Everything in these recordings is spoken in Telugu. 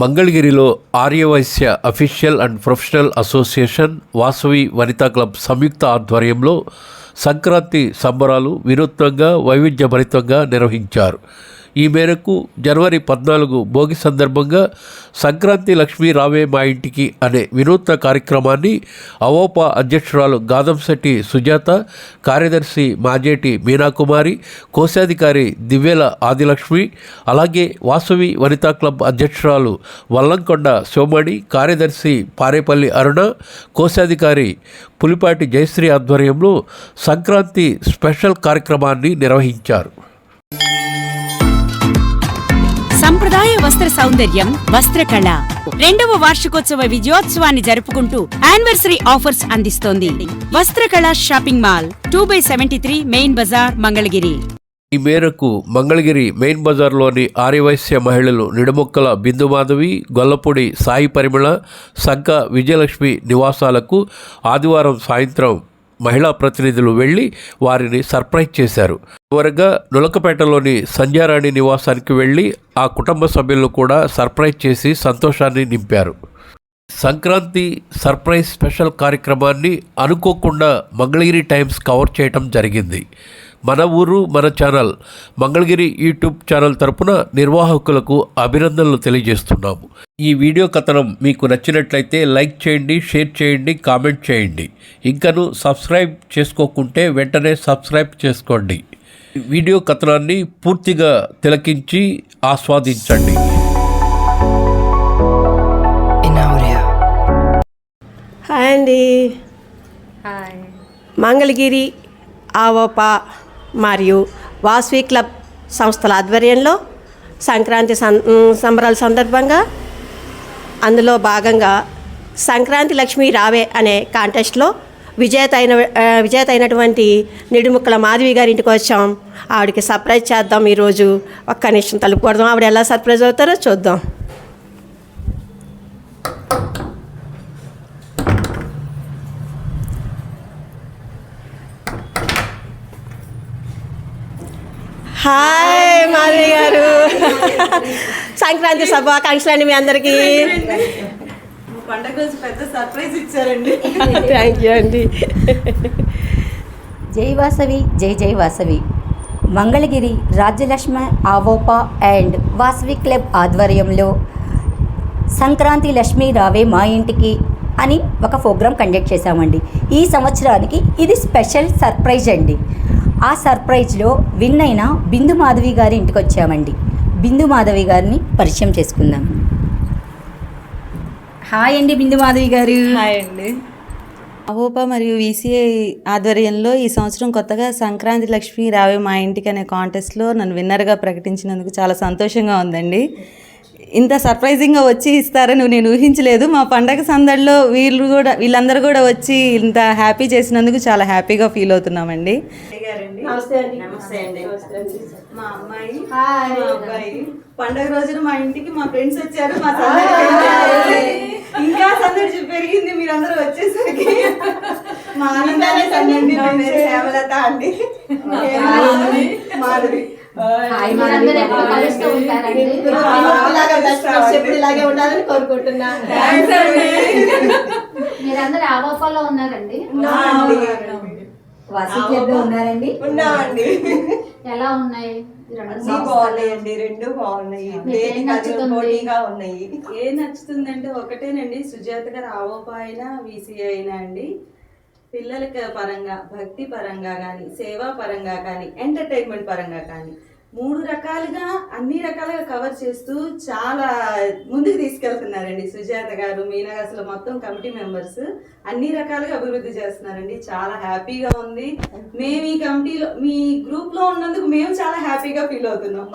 మంగళగిరిలో Aryavysya official and professional association Vasavi Vanitha club సంయుక్త ఆధ్వర్యంలో సంక్రాంతి సంబరాలు వినూత్నంగా వైవిధ్యభరితంగా నిర్వహించారు. ఈ మేరకు జనవరి పద్నాలుగు భోగి సందర్భంగా సంక్రాంతి లక్ష్మీ రావే మా ఇంటికి అనే వినూత్న కార్యక్రమాన్ని అవోపా అధ్యక్షురాలు గాదంశెట్టి సుజాత కార్యదర్శి మాజేటి మీనాకుమారి కోశాధికారి దివ్యల ఆదిలక్ష్మి అలాగే వాసవి వనితా క్లబ్ అధ్యక్షురాలు వల్లంకొండ శివమణి కార్యదర్శి పారేపల్లి అరుణ కోశాధికారి పులిపాటి జయశ్రీ ఆధ్వర్యంలో సంక్రాంతి స్పెషల్ కార్యక్రమాన్ని నిర్వహించారు. వస్త్ర సౌందర్యం వస్త్రకళ రెండవ వార్షికోత్సవ విజయోత్సవాన్ని జరుపుకుంటూ యానివర్సరీ ఆఫర్స్ అందిస్తోంది. Vastrakala shopping mall two by seventy three main Bazar Mangalagiri. ఈ మేరకు మంగళగిరి మెయిన్ బజార్లోని ఆర్యవైశ్య మహిళలు నిడమొక్కల బిందుమాధవి గొల్లపూడి సాయి పరిమళ సంక విజయలక్ష్మి నివాసాలకు ఆదివారం సాయంత్రం మహిళా ప్రతినిధులు వెళ్ళి వారిని సర్ప్రైజ్ చేశారు. చివరగా నులకపేటలోని సంధ్యారాణి నివాసానికి వెళ్ళి ఆ కుటుంబ సభ్యులను కూడా సర్ప్రైజ్ చేసి సంతోషాన్ని నింపారు. సంక్రాంతి సర్ప్రైజ్ స్పెషల్ కార్యక్రమాన్ని అనుకోకుండా మంగళగిరి టైమ్స్ కవర్ చేయటం జరిగింది. మన ఊరు మన ఛానల్ మంగళగిరి యూట్యూబ్ ఛానల్ తరపున నిర్వాహకులకు అభినందనలు తెలియజేస్తున్నాము. ఈ వీడియో కథనం మీకు నచ్చినట్లయితే లైక్ చేయండి షేర్ చేయండి కామెంట్ చేయండి. ఇంకను సబ్స్క్రైబ్ చేసుకోకుంటే వెంటనే సబ్స్క్రైబ్ చేసుకోండి. వీడియో కథనాన్ని పూర్తిగా తిలకించి ఆస్వాదించండి. హాయ్ అండి. మంగళగిరి ఆవోపా మరియు వాస్వి క్లబ్ సంస్థల ఆధ్వర్యంలో సంక్రాంతి సం సంబరాల సందర్భంగా అందులో భాగంగా సంక్రాంతి లక్ష్మి రావే అనే కాంటెస్ట్లో విజేత అయిన విజేత అయినటువంటి నిడుముక్కల మాధవి గారి ఇంటికి వచ్చాం. ఆవిడకి సర్ప్రైజ్ చేద్దాం ఈరోజు. ఒక్క నిమిషం తలుపు కొడదాం. ఆవిడ ఎలా సర్ప్రైజ్ అవుతారో చూద్దాం. హాయ్ మాధవి గారు. సంక్రాంతి శుభాకాంక్షలు అండి మీ అందరికీ. పండగ రోజు పెద్ద సర్ప్రైజ్ ఇచ్చారండి. థ్యాంక్ యూ అండి. జై వాసవి జై జై Vasavi. Mangalagiri Rajyalakshmi AVOPA and Vasavi club ఆధ్వర్యంలో సంక్రాంతి లక్ష్మి రావే మా ఇంటికి అని ఒక ప్రోగ్రాం కండక్ట్ చేశామండి. ఈ సంవత్సరానికి ఇది స్పెషల్ సర్ప్రైజ్ అండి. ఆ సర్ప్రైజ్లో విన్ అయిన బిందు మాధవి గారి ఇంటికి వచ్చామండి బిందు మాధవి గారిని పరిచయం చేసుకుందాం. హాయ్ అండి బిందు మాధవి గారు. హాయ్ అండి. అవోపా మరియు వీసీఐ ఆధ్వర్యంలో ఈ సంవత్సరం కొత్తగా సంక్రాంతి లక్ష్మి రావే మా ఇంటికి అనే కాంటెస్ట్లో నన్ను విన్నర్గా ప్రకటించినందుకు చాలా సంతోషంగా ఉందండి. ఇంత సర్ప్రైజింగ్గా వచ్చి ఇస్తారని నేను ఊహించలేదు. మా పండగ సందడిలో వీళ్ళు కూడా వీళ్ళందరూ కూడా వచ్చి ఇంత హ్యాపీ చేసినందుకు చాలా హ్యాపీగా ఫీల్ అవుతున్నామండి. నమస్తే అండి. నమస్తే అండి. మా అమ్మాయి మా అబ్బాయి. పండగ రోజున మా ఇంటికి మా ఫ్రెండ్స్ వచ్చారు. మా సందడి ఇంకా సందడి పెరిగింది. మీరందరూ వచ్చేసరికి మా ఆనందాన్ని సందడి. హేమలత అండి మాధవి. ఇలాగే ఉండాలని కోరుకుంటున్నా. మీరందరూ ఉన్నారండి? వాసవి క్లబ్లో ఉన్నారండి? ఉన్నామండి. ఎలా ఉన్నాయి? ఈ రెండు? బాగున్నాయండి బాగున్నాయి? పోటీగా ఉన్నాయి. ఏం నచ్చుతుందంటే ఒకటేనండి సుజాత గారు ఆవోపా అయినా వీసీ అయినా అండి. పిల్లలకి పరంగా భక్తి పరంగా కానీ సేవా పరంగా కానీ ఎంటర్టైన్మెంట్ పరంగా కానీ. మూడు రకాలుగా అన్ని రకాలుగా కవర్ చేస్తూ చాలా ముందుకు తీసుకెళ్తున్నారండి. సుజాత గారు మీనా అసలు మొత్తం కమిటీ మెంబర్స్ అన్ని రకాలుగా అభివృద్ధి చేస్తున్నారండి. చాలా హ్యాపీగా ఉంది. మేము ఈ కమిటీలో మీ గ్రూప్లో ఉన్నందుకు మేము చాలా హ్యాపీగా ఫీల్ అవుతున్నాం.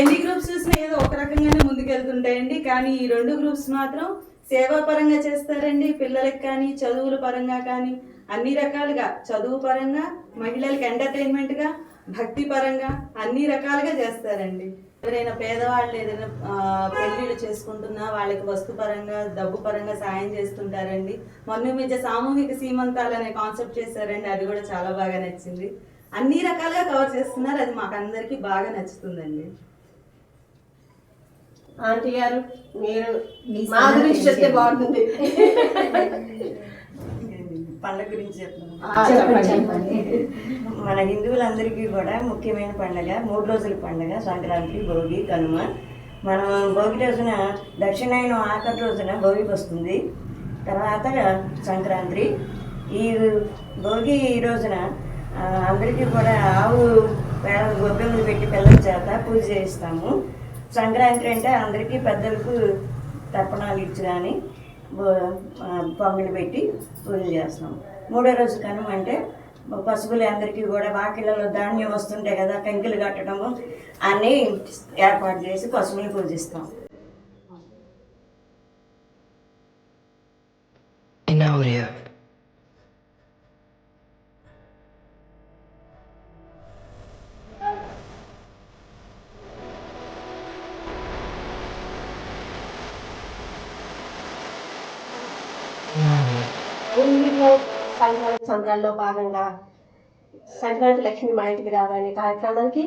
ఎన్ని గ్రూప్స్ చూసినా ఏదో ఒక రకంగానే ముందుకెళ్తుంటాయండి. కానీ ఈ రెండు గ్రూప్స్ మాత్రం సేవా పరంగా చేస్తారండి. పిల్లలకి కానీ చదువుల పరంగా కానీ. అన్ని రకాలుగా చదువు పరంగా మహిళలకి ఎంటర్టైన్మెంట్గా భక్తి పరంగా అన్ని రకాలుగా చేస్తారండి. ఎవరైనా పేదవాళ్ళు ఏదైనా ఆ, పెళ్ళిళ్ళు చేసుకుంటున్నా వాళ్ళకి వస్తు పరంగా డబ్బు పరంగా సాయం చేస్తుంటారండి. మొన్న మధ్య సామూహిక సీమంతాలు అనే కాన్సెప్ట్ చేశారండి. అది కూడా చాలా బాగా నచ్చింది. అన్ని రకాలుగా కవర్ చేస్తున్నారు. అది మాకు అందరికీ బాగా నచ్చుతుందండి. ఆంటీ గారు మీరు మా గురించి చెప్తే బాగుంటుంది. పండగ గురించి చెప్తున్నాను. మన హిందువులందరికీ కూడా ముఖ్యమైన పండగ మూడు రోజుల పండగ సంక్రాంతి భోగి కనుమ. మనం భోగి రోజున దక్షిణాయనం ఆఖరి రోజున భోగి వస్తుంది. తర్వాత సంక్రాంతి. ఈ భోగి రోజున ఆ, అందరికీ కూడా ఆవు పేడ గొబ్బెమ్మలు పెట్టి పిల్లల చేత పూజ చేయిస్తాము. సంక్రాంతి అంటే అందరికీ పెద్దలకు తర్పణాలు ఇచ్చి కానీ పొంగలు పెట్టి పూజలు చేస్తాం మూడో రోజు కనుమ అంటే పశువులు అందరికీ కూడా వాకిళ్ళలో ధాన్యం వస్తుంటాయి కదా కంకిలు కట్టడము అన్నీ ఏర్పాటు చేసి పశువులు పూజిస్తాం In audio. సంఘాల్లో భాగంగా సంక్రాంతి లక్ష్మి మా ఇంటికి రావాలనే కార్యక్రమానికి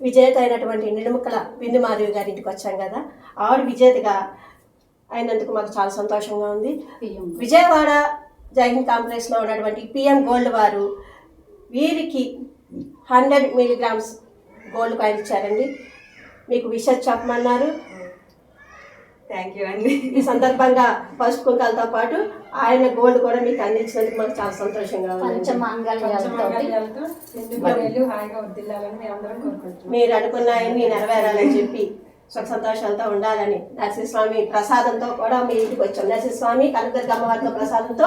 విజేత అయినటువంటి నిడుముక్కల బిందుమాధవి గారి ఇంటికి వచ్చాం కదా. ఆవిడ విజేతగా అయినందుకు మాకు చాలా సంతోషంగా ఉంది. విజయవాడ జైన్ కాంప్లెక్స్లో ఉన్నటువంటి పిఎం గోల్డ్ వారు వీరికి హండ్రెడ్ మిలీగ్రామ్స్ గోల్డ్ కాయిన్ ఇచ్చారండి. మీకు విషయం చెప్పమన్నారు. థ్యాంక్ యూ అండి. ఈ సందర్భంగా పసుపు కుంకాలతో పాటు ఆయన గోల్డ్ కూడా మీకు అందించినందుకు మాకు చాలా సంతోషంగా మీరు అనుకున్నాయని నెరవేరాలని చెప్పి సుఖ సంతోషాలతో ఉండాలని నరసింహస్వామి ప్రసాదంతో కూడా మీ ఇంటికి వచ్చాం. నరసింహస్వామి కనకదుర్గ అమ్మవారితో ప్రసాదంతో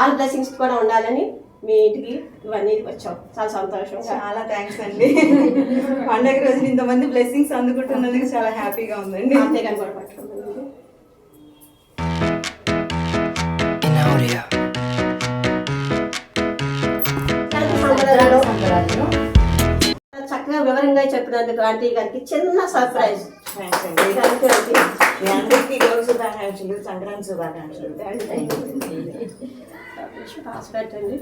ఆల్ బ్లెస్సింగ్స్ కూడా ఉండాలని మీ ఇంటికి ఇవన్నీ వచ్చాం. చాలా సంతోషంగా. చాలా థ్యాంక్స్ అండి. పండగ రోజున ఇంతమంది బ్లెస్సింగ్స్ అందుకుంటున్నందుకు చాలా హ్యాపీగా ఉందండి. అంతేగాని కూడా పట్టుకుంటుంది. చక్కగా వివరంగా చెప్పినందుకు ఆంటీ గారికి చిన్న సర్ప్రైజ్ అందరికీ సంక్రాంతి శుభాకాంక్షలు. రాసి పెట్టండి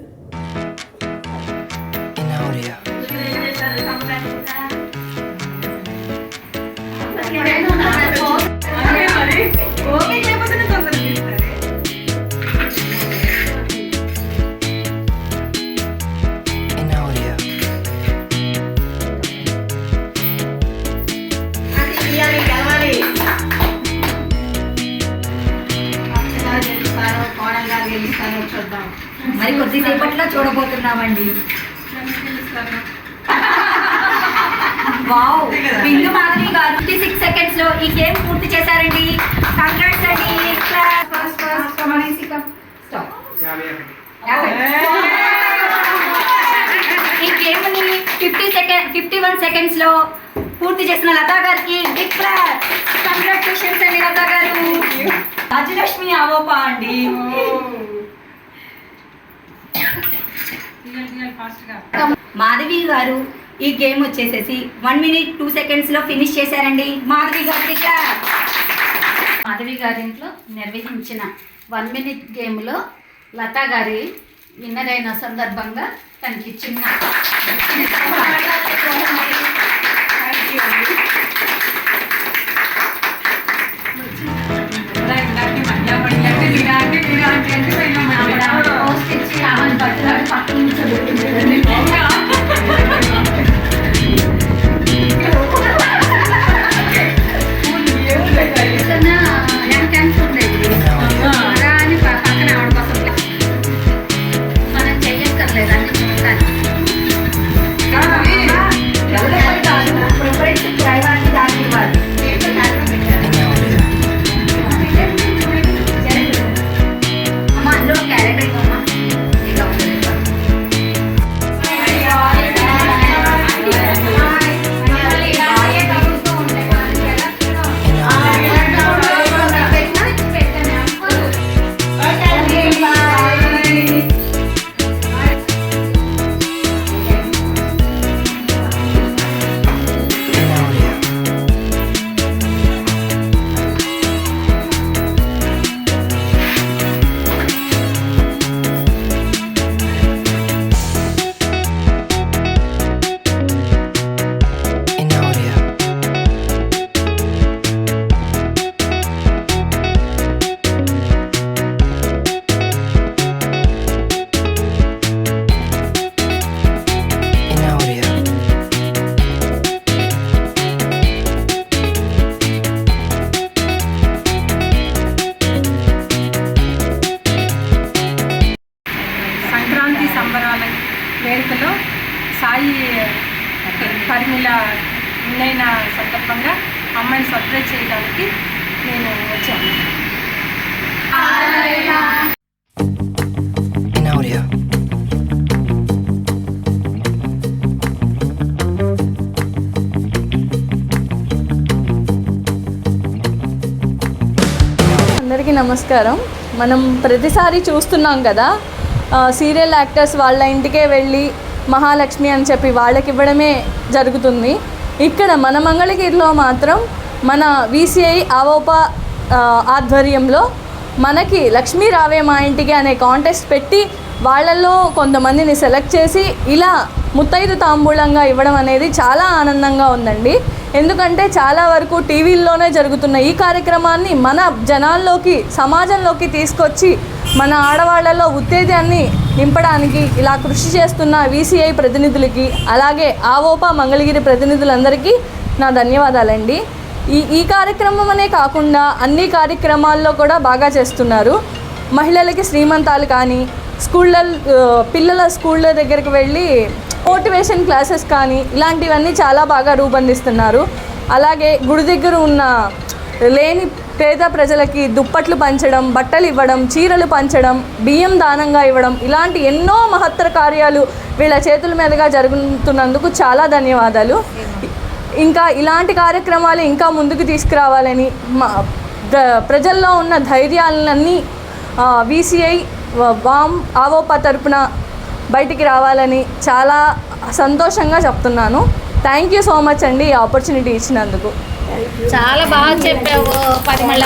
సెకండ్స్లో పూర్తి చేసిన లతా గారికి బిగ్ క్లాస్ కంగ్రాచులేషన్స్ అండి లతా గారు. రాజలక్ష్మి ఆవోపా అండి. మాధవి గారు ఈ గేమ్ వచ్చేసేసి వన్ మినిట్ టూ సెకండ్స్లో ఫినిష్ చేశారండి. మాధవి గారికి మాధవి గారి ఇంట్లో నిర్వహించిన వన్ మినిట్ గేమ్లో లతా గారి విన్నర్ అయిన సందర్భంగా తనకి చిన్న నమస్కారం. మనం ప్రతిసారి చూస్తున్నాం కదా సీరియల్ యాక్టర్స్ వాళ్ళ ఇంటికే వెళ్ళి మహాలక్ష్మి అని చెప్పి వాళ్ళకి ఇవ్వడమే జరుగుతుంది. ఇక్కడ మన మంగళగిరిలో మాత్రం మన విసిఐ ఆవోప ఆధ్వర్యంలో మనకి లక్ష్మీ రావే మా ఇంటికి అనే కాంటెస్ట్ పెట్టి వాళ్ళల్లో కొంతమందిని సెలెక్ట్ చేసి ఇలా ముత్తైదు తాంబూలంగా ఇవ్వడం అనేది చాలా ఆనందంగా ఉందండి. ఎందుకంటే చాలా వరకు టీవీల్లోనే జరుగుతున్న ఈ కార్యక్రమాన్ని మన జనాల్లోకి సమాజంలోకి తీసుకొచ్చి మన ఆడవాళ్ళలో ఉత్తేజాన్ని నింపడానికి ఇలా కృషి చేస్తున్న వీసీఐ ప్రతినిధులకి అలాగే ఆవోపా మంగళగిరి ప్రతినిధులందరికీ నా ధన్యవాదాలండి. ఈ ఈ కార్యక్రమం అనే కాకుండా అన్ని కార్యక్రమాల్లో కూడా బాగా చేస్తున్నారు. మహిళలకి శ్రీమంతాలు కానీ స్కూళ్ళ పిల్లల స్కూళ్ళ దగ్గరికి వెళ్ళి మోటివేషన్ క్లాసెస్ కానీ ఇలాంటివన్నీ చాలా బాగా రూపొందిస్తున్నారు. అలాగే గుడి దగ్గర ఉన్న లేని పేద ప్రజలకి దుప్పట్లు పంచడం బట్టలు ఇవ్వడం చీరలు పంచడం బియ్యం దానంగా ఇవ్వడం ఇలాంటి ఎన్నో మహత్తర కార్యాలు వీళ్ళ చేతుల మీదుగా జరుగుతున్నందుకు చాలా ధన్యవాదాలు. ఇంకా ఇలాంటి కార్యక్రమాలు ఇంకా ముందుకు తీసుకురావాలని మా ప్ర- ప్రజల్లో ఉన్న ధైర్యాలన్నీ విసిఐ వామ్ ఆవోపా తరపున బయటికి రావాలని చాలా సంతోషంగా చెప్తున్నాను. థ్యాంక్ యూ సో మచ్ అండి ఈ ఆపర్చునిటీ ఇచ్చినందుకు. చాలా బాగా చెప్పావు పరిమళ.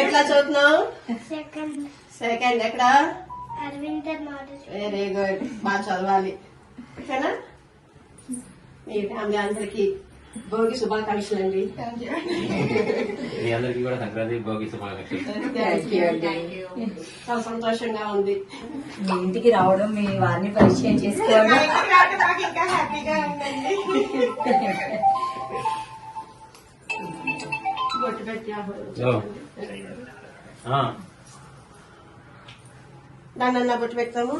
ఎట్లా చదువుతున్నావు సెకండ్ ఎక్కడ? వెరీ గుడ్ బాగా చదవాలి. ఓకేనా? మీ ఫ్యామిలీ అందరికి భోగి శుభాకాంక్షలు అండి. మీ అందరికీ కూడా సంక్రాంతి భోగి శుభాకాంక్షలు. థ్యాంక్ యూ అండి. చాలా సంతోషంగా ఉంది. మీ ఇంటికి రావడం మీ వారిని పరిచయం చేసుకోవడం. బొట్టు పెట్టి ఓ. ఆ, దాన్ని బొట్టు పెడతాము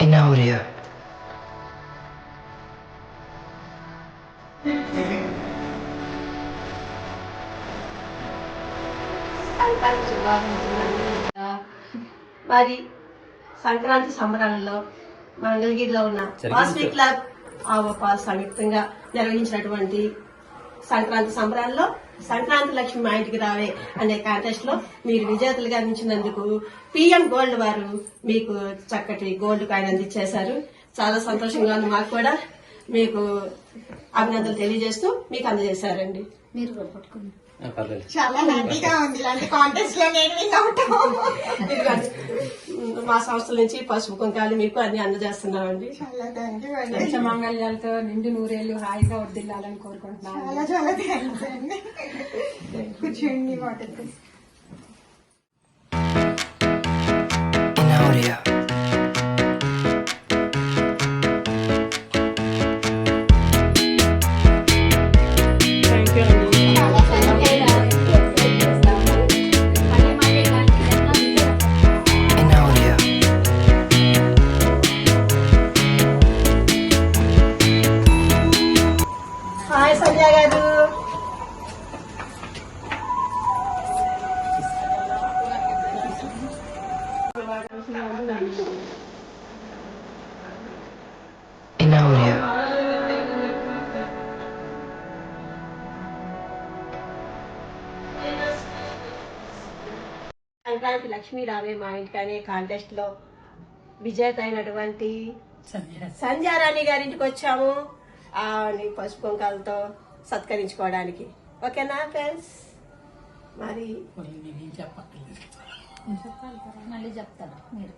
in audio, మరి సంక్రాంతి సంబరాలలో మంగళగిరిలో ఉన్న వాసవి క్లబ్ ఆవపా సంయుక్తంగా నిర్వహించినటువంటి సంక్రాంతి సంబరాల్లో సంక్రాంతి లక్ష్మి మా ఇంటికి రావే అనే కాంటెస్ట్లో మీరు విజేతలుగా నిలిచినందుకు పిఎం గోల్డ్ వారు మీకు చక్కటి గోల్డ్ కాయిన్ అందించేశారు. చాలా సంతోషంగా ఉంది మాకు కూడా. మీకు అభినందనలు తెలియజేస్తూ మీకు అందజేశారండి. మీరు పర్లేదు. ఇదిగోండి. మా సంస్థల నుంచి పసుపు కుంకాలు మీకు అన్ని అందజేస్తున్నామండి. మంగళ్యాలతో నిండు నూరేళ్ళు హాయిగా వర్దిల్లాలని కోరుకుంటున్నాను. in in audio, Sankranti Lakshmi రావే మా ఇంటికి అనే కాంటెస్ట్లో విజేత అయినటువంటి సంధ్యారాణి గారింటికి వచ్చాము. ఆవిడని పసుపు కుంకాలతో సత్కరించుకోవడానికి. ఓకేనా ఫ్రెండ్స్ మరి మళ్ళీ చెప్తాను మీరు.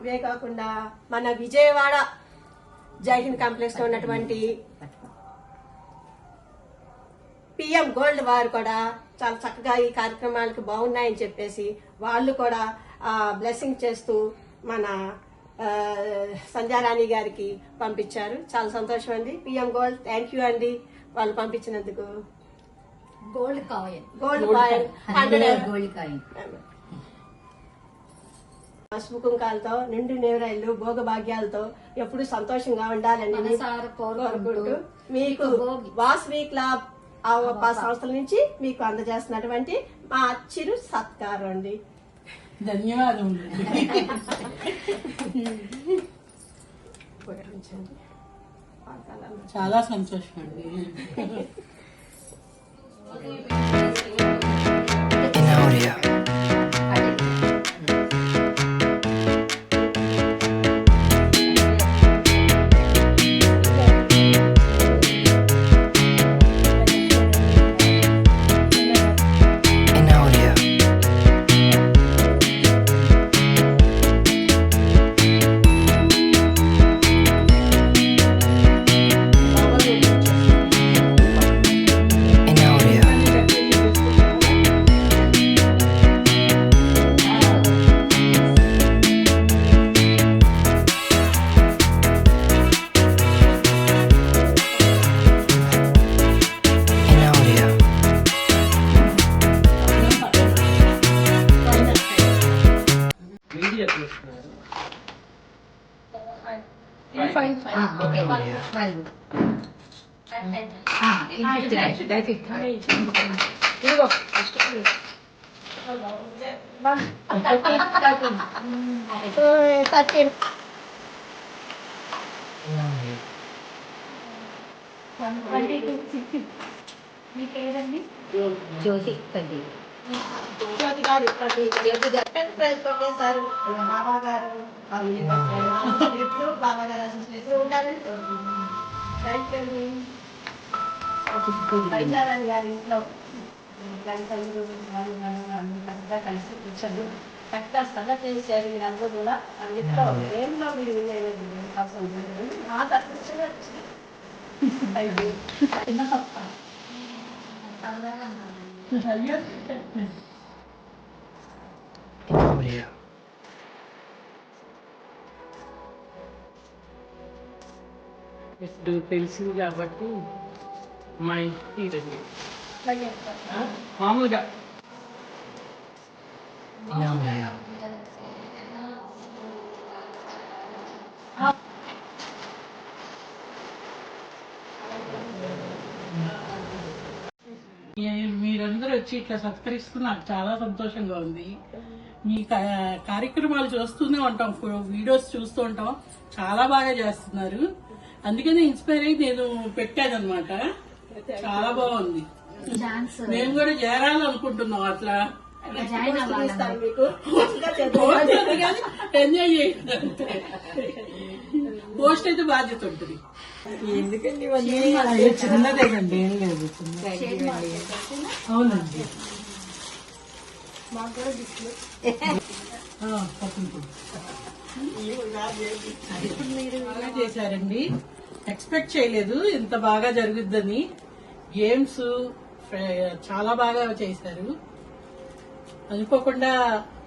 ఇవే కాకుండా మన విజయవాడ జైహింద్ కాంప్లెక్స్లో ఉన్నటువంటి పిఎం గోల్డ్ వారు కూడా చాలా చక్కగా ఈ కార్యక్రమాలకు బాగున్నాయని చెప్పేసి వాళ్ళు కూడా బ్లెస్సింగ్ చేస్తూ మన సంధ్యారాణి గారికి పంపించారు. చాలా సంతోషం అండి. పిఎం గోల్డ్ థ్యాంక్ యూ అండి వాళ్ళు పంపించినందుకు. Gold coin gold coin hundred gold coin పసుపు కుంకాలతో నిండు నేవరైళ్ళు భోగభాగ్యాలతో ఎప్పుడు సంతోషంగా ఉండాలని కోరుకుంటూ మీకు వాస్వి క్లబ్ సంస్థల నుంచి మీకు అందజేస్తున్నటువంటి మా చిరు సత్కారం అండి. ధన్యవాదములు. చాలా సంతోషం అండి. Audio. In audio. మీ జ్యోతి తండ్రి జ్యోతి గారు జ్యోతి గారు సార్ బాబా గారు ఎప్పుడు బాబా గారు అసలు ఉండాలని కోరుకుంటున్నాను గారి ఇంట్లో గంటలు అంతా కలిసి కూర్చొని చక్కగా సంగతి చేశారు మీరు అందరూ కూడా అందులో ఏంలో మీరు వినేది అవసరం లేదు నా ఇప్పుడు తెలిసింది కాబట్టి మా? మామూలుగా మీరందరూ వచ్చి ఇట్లా సత్కరిస్తూ నాకు చాలా సంతోషంగా ఉంది. మీ కా- కార్యక్రమాలు చూస్తూనే ఉంటాం. వీడియోస్ చూస్తూ ఉంటాం. చాలా బాగా చేస్తున్నారు. అందుకనే ఇన్స్పైర్ అయ్యి నేను పెట్టాను అనమాట చాలా బాగుంది. డాన్స్. మేము కూడా చేరాలి అనుకుంటున్నాం అట్లా పోస్ట్ కానీ ఎంజాయ్ చేయండి అంతే. పోస్ట్ అయితే బాధ్యత ఉంటుంది. ఎందుకండి చిన్నదే కండి ఏం లేదు అవునండి. చేశారండి. ఎక్స్పెక్ట్ చేయలేదు ఇంత బాగా జరుగుద్దని. గేమ్స్ చాలా బాగా చేశారు అనుకోకుండా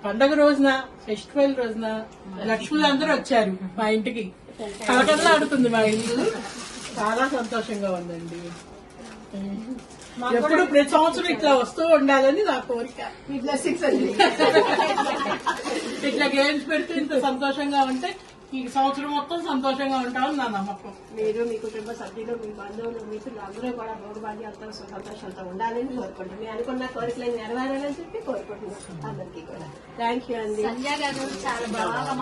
పండగ రోజున ఫెస్టివల్ రోజున లక్ష్ములు అందరూ వచ్చారు మా ఇంటికి. కలకల్లా ఆడుతుంది మా ఇల్లు. చాలా సంతోషంగా ఉందండి. ఎప్పుడు ప్రతి సంవత్సరం ఇట్లా వస్తూ ఉండాలని నా కోరిక. ఇట్లా గేమ్స్ పెడితే ఇంత సంతోషంగా ఉంటే ఈ సంవత్సరం మొత్తం సంతోషంగా ఉంటామని నా నమ్మకం మీరు మీ కుటుంబ సభ్యులు మీ బంధువులు మిత్రులు అందరూ కూడా భోగభాగ్యాలతో సంతోషంతో ఉండాలని కోరుకుంటున్నాను నేను అనుకున్న కోరికలను నెరవేరాలని చెప్పి కోరుకుంటున్నాను అందరికీ కూడా. థ్యాంక్ యూ అండి సంధ్య గారు చాలా బాగా